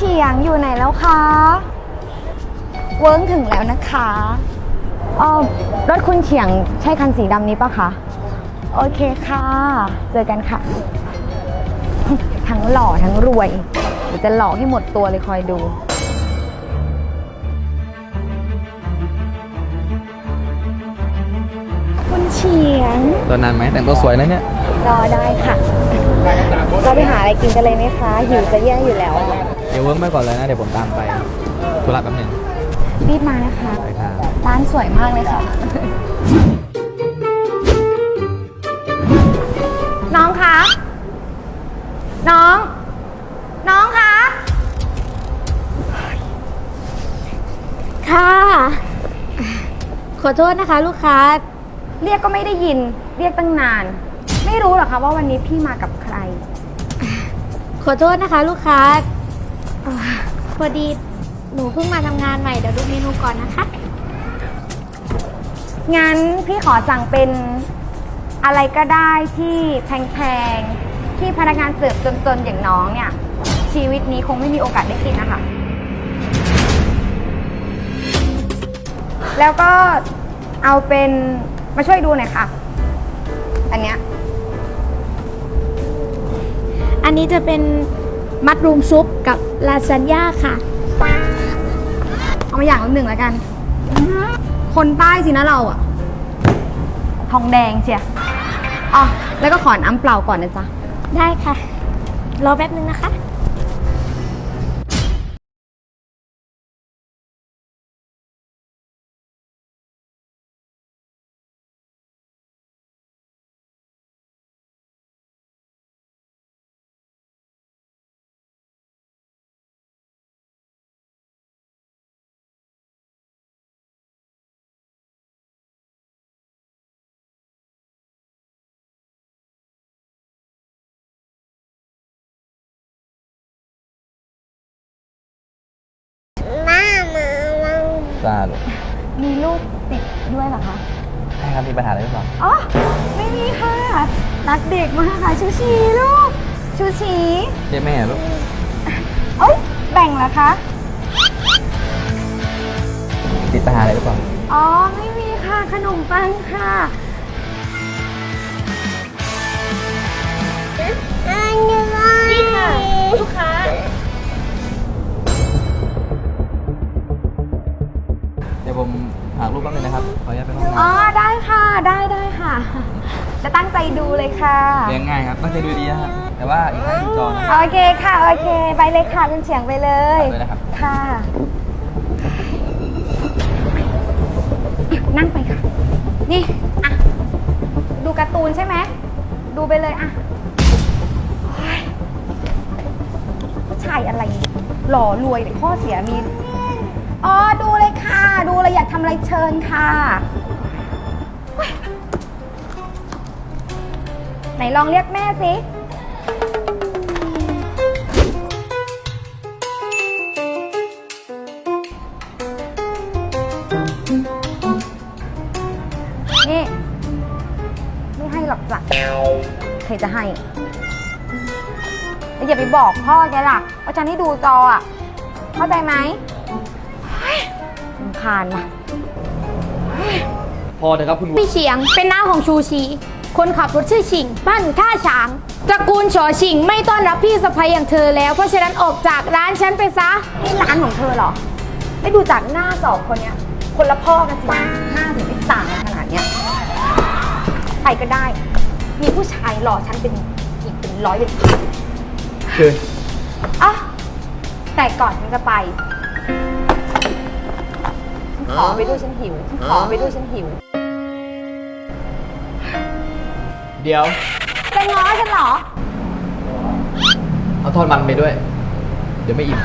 เฉียงอยู่ไหนแล้วคะเวิ้งถึงแล้วนะคะอ๋อรถคุณเฉียงใช่คันสีดำนี้ปะคะโอเคค่ะ เจอกันค่ะ ทั้งหล่อทั้งรวยเดี๋ยวจะหล่อให้หมดตัวเลยคอยดูคุณเฉียงตัวนานไหมแต่งตัวสวยนะเนี่ยรอได้ค่ะ เราไปหาอะไรกินกันเลยไหมคะ หิวจะแย่อยู่แล้วอะเดี๋ยวเวิร์กไปก่อนเลยนะ เดี๋ยวผมตามไปธุระแป๊บหนึงรีบมานะคะ ไปค่ะร้านสวยมากเลยค่ะ น้องคะ น้อง น้องคะ ค่ะ ขอโทษนะคะ ลูกค้า เรียกก็ไม่ได้ยิน เรียกตั้งนาน ไม่รู้หรอคะว่าวันนี้พี่มากับใคร ขอโทษนะคะ ลูกค้า อ่าพอดีหนูเพิ่งมาทำงานใหม่เดี๋ยวดูเมนูก่อนนะคะ งั้นพี่ขอสั่งเป็นอะไรก็ได้ที่แพงๆ ที่พนักงานเสิร์ฟจนๆ อย่างน้องเนี่ย ชีวิตนี้คงไม่มีโอกาสได้กินนะคะ แล้วก็เอาเป็นมาช่วยดูหน่อยค่ะ อันเนี้ย อันนี้จะเป็น มัดรูมซุปกับลาซานญ่าค่ะ เอามาอย่างละหนึ่งแล้วกัน คนใต้สินะเราอะทองแดงเชียอ๋อแล้วก็ขอน้ำเปล่าก่อนนะจ๊ะ ได้ค่ะ รอแป๊บนึงนะคะ จ้าลูกมีลูกติดด้วยเหรอคะ ใช่ครับมีปัญหาอะไรหรือเปล่าอ๋อ ไม่มีค่ะ รักเด็กมากค่ะชูชีลูก ชูชีเรียกแม่เหรอลูกเอ้ยแบ่งเหรอคะ ติดปัญหาอะไรหรือเปล่าอ๋อ ไม่มีค่ะ ขนมปังค่ะนี่ จะตั้งใจดูเลยค่ะ เลี้ยงง่ายครับตั้งใจดูดีนะครับแต่ว่าอีกครั้งจอนะโอเคค่ะ โอเค ไปเลยค่ะคุณเฉียงไปเลยไปเลยนะครับค่ะ นั่งไปค่ะ นี่ อะ ดูการ์ตูนใช่ไหม ดูไปเลยอะโอ๊ยผู้ชายอะไร หล่อรวยแต่ข้อเสียมี อ๋อ ดูเลยค่ะ ดูเลยอยากทำอะไรเชิญค่ะ ลองเรียกแม่สินี่ไม่ให้หรอกจ้ะใครจะให้แล้วอย่าไปบอกพ่อแกล่ะว่าฉันให้ดูจออะ เข้าใจไหมเฮ้ยรำคาญว่ะ พอเถอะครับคุณพี่เฉียงเป็นน้าของชูชี คนขับรถชื่อชิงบ้านอยู่ท่าฉางตระกูลฉอชิงไม่ต้อนรับพี่สะใภ้อย่างเธอแล้ว เพราะฉะนั้นออกจากร้านฉันไปซะ นี่ร้านของเธอเหรอ ไม่ดูจากหน้าสองคนเนี้ย คนละพ่อกันสิหน้าถึงได้ต่างกันขนาดเนี้ยใครก็ได้ มีผู้ชายหล่อฉันเป็นอีกเป็นร้อยเป็นพันคืออะแต่ก่อนฉันจะไปฉันขอไปด้วยฉันหิวฉันขอไปด้วยฉันหิว เดี๋ยว จะง้อฉันเหรอ เอาทอดมันไปด้วย เดี๋ยวไม่อิ่ม